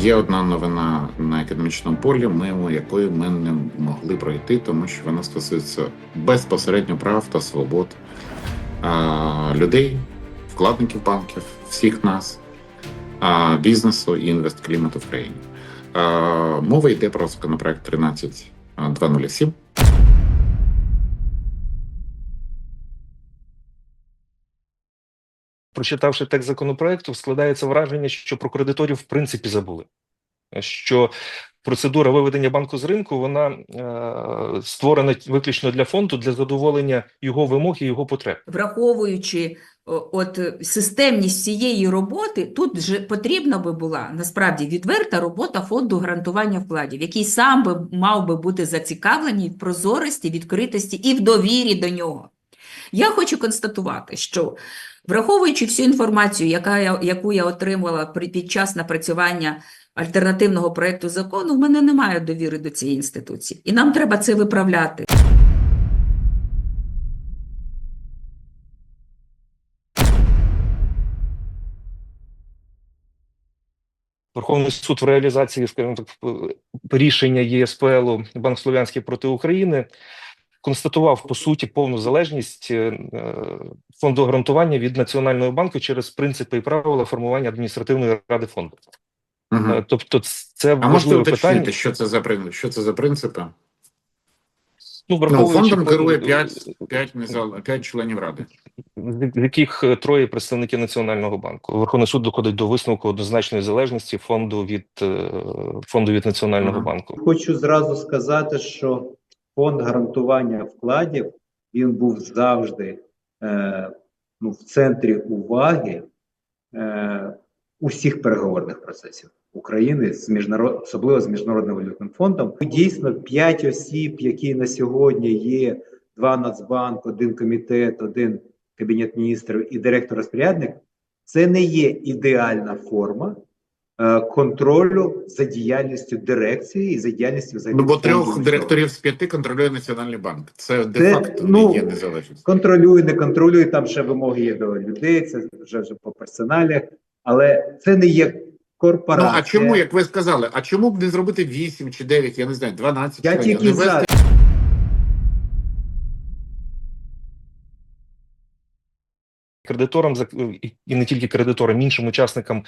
Є одна новина на економічному полі, мимо якої ми не могли пройти, тому що вона стосується безпосередньо прав та свобод а, людей, вкладників банків, всіх нас, а, бізнесу і інвестклімату в країні. А, Мова йде про законопроект 13207. Прочитавши текст законопроекту, складається враження, що про кредиторів в принципі забули. Що процедура виведення банку з ринку вона е, створена виключно для фонду для задоволення його вимог і його потреб. враховуючи от системність цієї роботи, тут вже потрібна би була насправді відверта робота фонду гарантування вкладів, який сам би мав би бути зацікавлений в прозорості, відкритості і в довірі до нього. Я хочу констатувати, що враховуючи всю інформацію, яка я, яку я отримала при, під час напрацювання альтернативного проекту закону, в мене немає довіри до цієї інституції, і нам треба це виправляти. Верховний суд в реалізації, скажімо так, рішення ЄСПЛ Банк Слов'янський проти України констатував по суті повну залежність е, е, фонду гарантування від Національного банку через принципи і правила формування адміністративної ради фонду. Угу. Тобто, це А уточнити, питання. що це за що це за принципи? Ну, Ну, фондом керує 5, 5, незал... 5 членів ради. з яких троє представники Національного банку. Верховний суд доходить до висновку однозначної залежності фонду від фонду від Національного Ага. банку. Хочу зразу сказати, що фонд гарантування вкладів він був завжди е, ну, в центрі уваги е, усіх переговорних процесів України з міжнарод, особливо з міжнародним валютним фондом. Дійсно, п'ять осіб, які на сьогодні є: два Нацбанк, один комітет, один кабінет міністрів і директор-розпорядник. Це не є ідеальна форма контролю за діяльністю дирекції і за діяльністю взагалі Ну, бо трьох директорів з п'яти контролює Національний банк. Це Це, де-факто ну, не є незалежність. контролює, не контролює. Там ще вимоги є до людей. Це вже вже по персоналях, але це не є Ну, а чому, як ви сказали, а чому б не зробити 8 чи 9, я не знаю, 12 я тільки Не за Кредиторам і- і не тільки кредиторам, іншим учасникам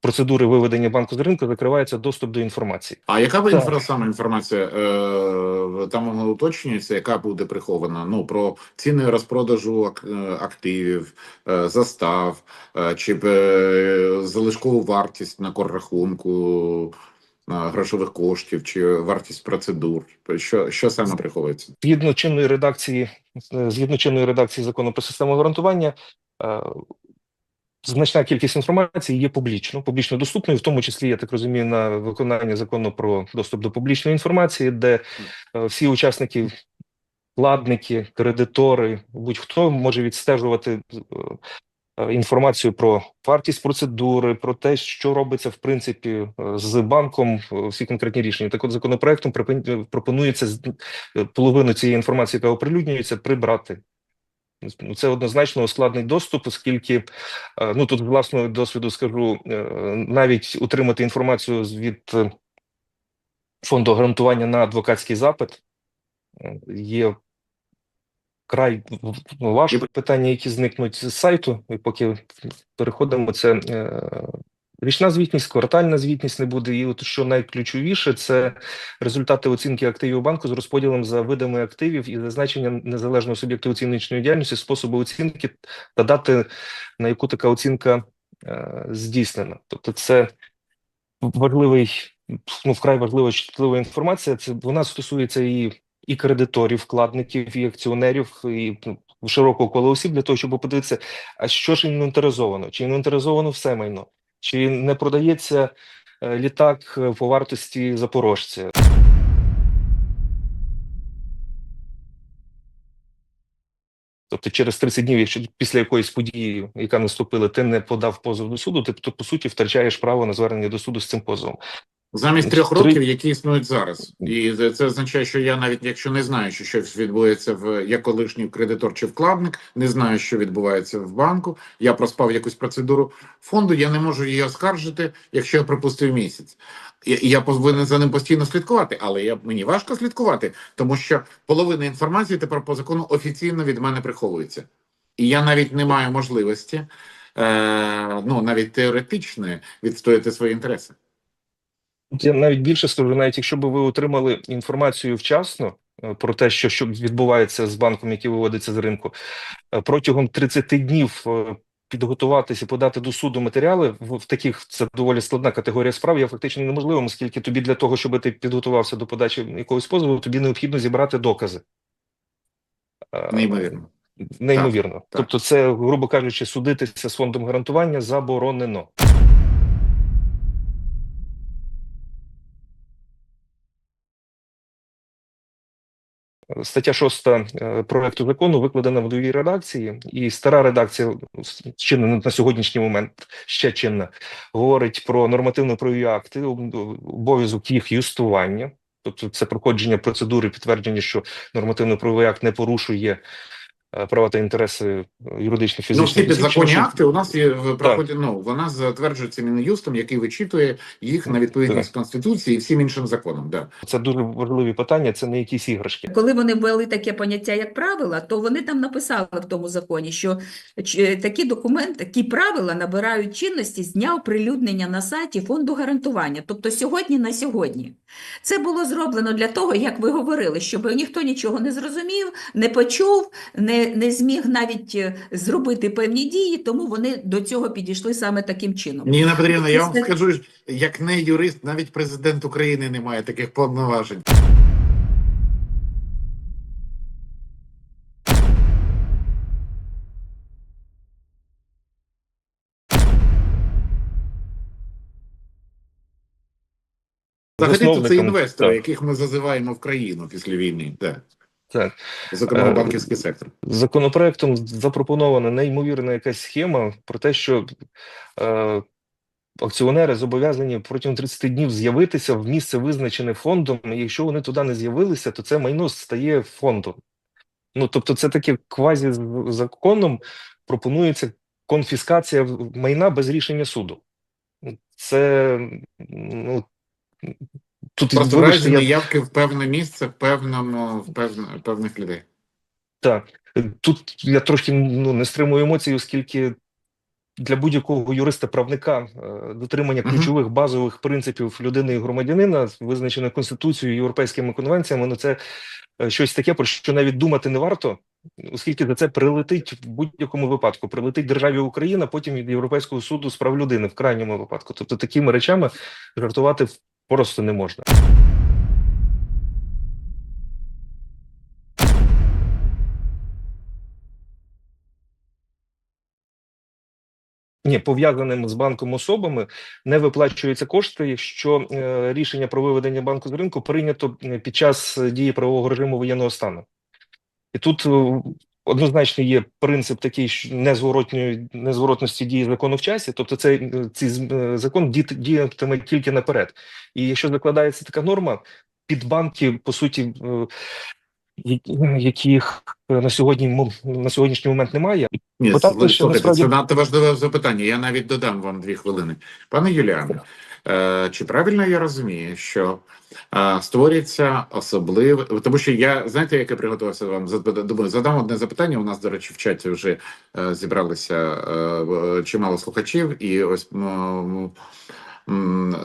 процедури виведення банку з ринку закривається доступ до інформації. А яка ви інфра саме інформація? Е, там воно уточнюється, яка буде прихована? Ну про ціни розпродажу е, активів, е, застав, е, чи е, залишкову вартість на коррахунку грошових коштів, чи вартість процедур? Що, що саме приховується? Згідно чинної редакції, згідно чинної редакції закону про систему гарантування, значна кількість інформації є публічно, публічно доступною, в тому числі, я так розумію, на виконання закону про доступ до публічної інформації, де е, всі учасники, вкладники, кредитори, будь-хто може відстежувати е, інформацію про вартість процедури, про те, що робиться в принципі е, з банком, всі конкретні рішення. Так от законопроектом пропонується половину цієї інформації, яка оприлюднюється, прибрати. Ну, Це однозначно ускладнить доступ, оскільки е, ну тут власного досвіду скажу, е, навіть утримати інформацію від е, фонду гарантування на адвокатський запит є край в- важко. Питання, які зникнуть з сайту, і поки переходимо, це річна звітність, квартальна звітність не буде. І от що найключовіше, це результати оцінки активів банку з розподілом за видами активів і зазначення незалежного суб'єкту оціночної діяльності, способу оцінки та дати, на яку така оцінка е, здійснена. Тобто, це важливий, ну вкрай важлива чутлива інформація. Це вона стосується і, і кредиторів, вкладників, і акціонерів, і ну, широкого кола осіб для того, щоб подивитися, а що ж інвентаризовано, чи інвентаризовано все майно, чи не продається е, літак е, по вартості запорожця. Тобто через 30 днів, якщо після якоїсь події, яка наступила, ти не подав позов до суду, ти по суті втрачаєш право на звернення до суду з цим позовом. Замість трьох років, які існують зараз, і це означає, що я навіть якщо не знаю, що щось відбувається в як колишній кредитор чи вкладник, не знаю, що відбувається в банку. Я проспав якусь процедуру фонду. Я не можу її оскаржити, якщо я пропустив місяць. Я, я повинен за ним постійно слідкувати, але я мені важко слідкувати, тому що половина інформації тепер по закону офіційно від мене приховується, і я навіть не маю можливості, е, ну навіть теоретичної, відстояти свої інтереси. Я навіть більше скажу, навіть якщо б ви отримали інформацію вчасно е, про те, що, що відбувається з банком, який виводиться з ринку, е, протягом 30 днів е, підготуватися, подати до суду матеріали в, в таких це доволі складна категорія справ, є фактично неможливим, оскільки тобі для того, щоб ти підготувався до подачі якогось позову, тобі необхідно зібрати докази. Неймовірно. Неймовірно. так. Тобто, це, грубо кажучи, судитися з фондом гарантування заборонено. Стаття 6 е, проекту закону викладена в новій редакції, і стара редакція чинна на сьогоднішній момент ще чинна, говорить про нормативно-правові акти, об- обов'язок їх юстування, тобто це проходження процедури підтвердження, що нормативно-правовий акт не порушує права та інтереси е, юридичних Ну, всі фізичних підзаконні що- акти у нас є в проході. Ну вона затверджується мін'юстом, який вичитує їх на відповідність конституції і всім іншим законам. Да. Це дуже важливі питання, це не якісь іграшки. Коли вони ввели таке поняття, як правила, то вони там написали в тому законі, що такі документи, такі правила набирають чинності з дня оприлюднення на сайті фонду гарантування, тобто сьогодні на сьогодні. Це було зроблено для того, як ви говорили, щоб ніхто нічого не зрозумів, не почув, не, не зміг навіть е, зробити певні дії, тому вони до цього підійшли саме таким чином. Ніна Петрівна, я вам Це- скажу, як не юрист, навіть президент України не має таких повноважень. Взагалі, це інвестори, так. яких ми зазиваємо в країну після війни, так. Так. зокрема Е, банківський сектор. Законопроектом запропонована неймовірна якась схема про те, що е, акціонери зобов'язані протягом 30 днів з'явитися в місце, визначене фондом. І якщо вони туди не з'явилися, то це майно стає фондом. Ну тобто, це таке квазі законом пропонується конфіскація майна без рішення суду. Це ну тут Просто вибачте, я- неявки в певне місце в певному в певне, певних людей. Так, тут я трошки ну, не стримую емоцій, оскільки для будь-якого юриста-правника е, дотримання ключових базових принципів людини і громадянина, визначених Конституцією, європейськими конвенціями, ну це е, щось таке, про що навіть думати не варто, оскільки за це прилетить в будь-якому випадку. Прилетить державі Україна, потім від Європейського суду з прав людини в крайньому випадку. Тобто такими речами жартувати просто не можна. Ні, пов'язаним з банком особами не виплачуються кошти, якщо е, рішення про виведення банку з ринку прийнято е, під час е, дії правового режиму воєнного стану. І тут е, однозначно є принцип такий що незворотньої незворотності дії закону в часі, тобто цей е, цей е, закон діятиме тільки наперед. І якщо закладається така норма, під банки, по суті, е, яких на сьогодні на сьогоднішній момент немає, Ні, Бо так слухайте, лише насправді- це надто важливе запитання. Я навіть додам вам дві хвилини. Пане Юліане, е, чи правильно я розумію, що е, створюється особливе, тому що я знаєте, як я приготувався вам думаю, задам одне запитання. У нас, до речі, в чаті вже е, зібралися е, чимало слухачів, і ось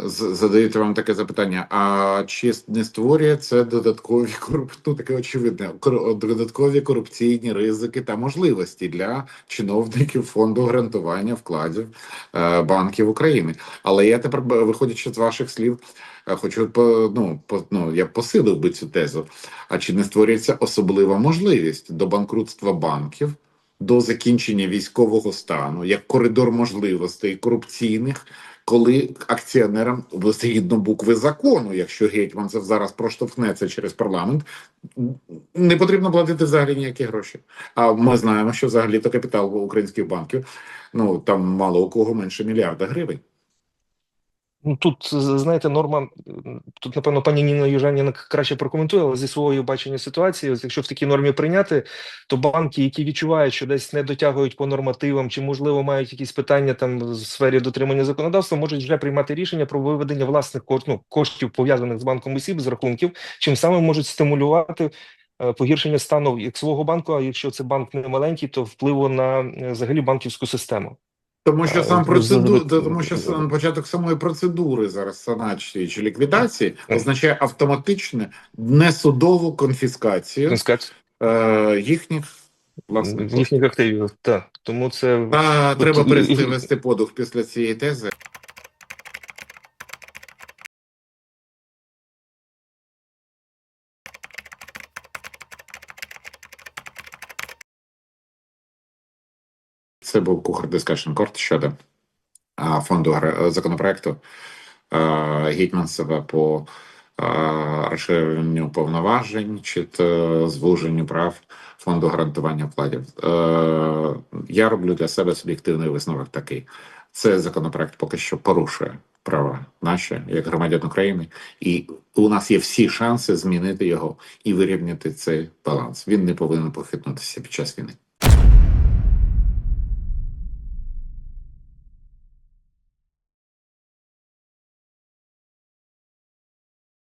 задають вам таке запитання: а чи не створює це додаткові ну, таке очевидне, додаткові корупційні ризики та можливості для чиновників фонду гарантування вкладів е, банків України? Але я тепер, виходячи з ваших слів, е, хочу ну, по, ну, я посилив би цю тезу. А чи не створюється особлива можливість до банкрутства банків? До закінчення військового стану як коридор можливостей корупційних, коли акціонерам згідно букви закону, якщо гетьманцев зараз проштовхнеться через парламент, не потрібно платити взагалі ніякі гроші. А ми знаємо, що взагалі то капітал українських банків ну там мало у кого менше мільярда гривень. Ну, тут, знаєте, норма, тут, напевно, пані Ніна Южаніна краще прокоментує, але зі свого бачення ситуації, якщо в такій нормі прийняти, то банки, які відчувають, що десь не дотягують по нормативам, чи, можливо, мають якісь питання там в сфері дотримання законодавства, можуть вже приймати рішення про виведення власних ну, коштів пов'язаних з банком осіб, з рахунків, чим самим можуть стимулювати е, погіршення стану як свого банку, а якщо це банк не маленький, то впливу на е, взагалі банківську систему. Тому що сам процедур, тому що сам початок самої процедури зараз санації чи ліквідації означає автоматичне несудову конфіскацію е, їхніх власних їхніх активів. Так, тому це а, треба і- перести і- вести подух після цієї тези. Це був кухар Discussion Court щодо фонду законопроекту Гетьманцева по розширенню повноважень чи то звуженню прав фонду гарантування вкладів. Я роблю для себе суб'єктивний висновок такий. Це законопроект поки що порушує права наші як громадян України, і у нас є всі шанси змінити його і вирівняти цей баланс. Він не повинен похитнутися під час війни.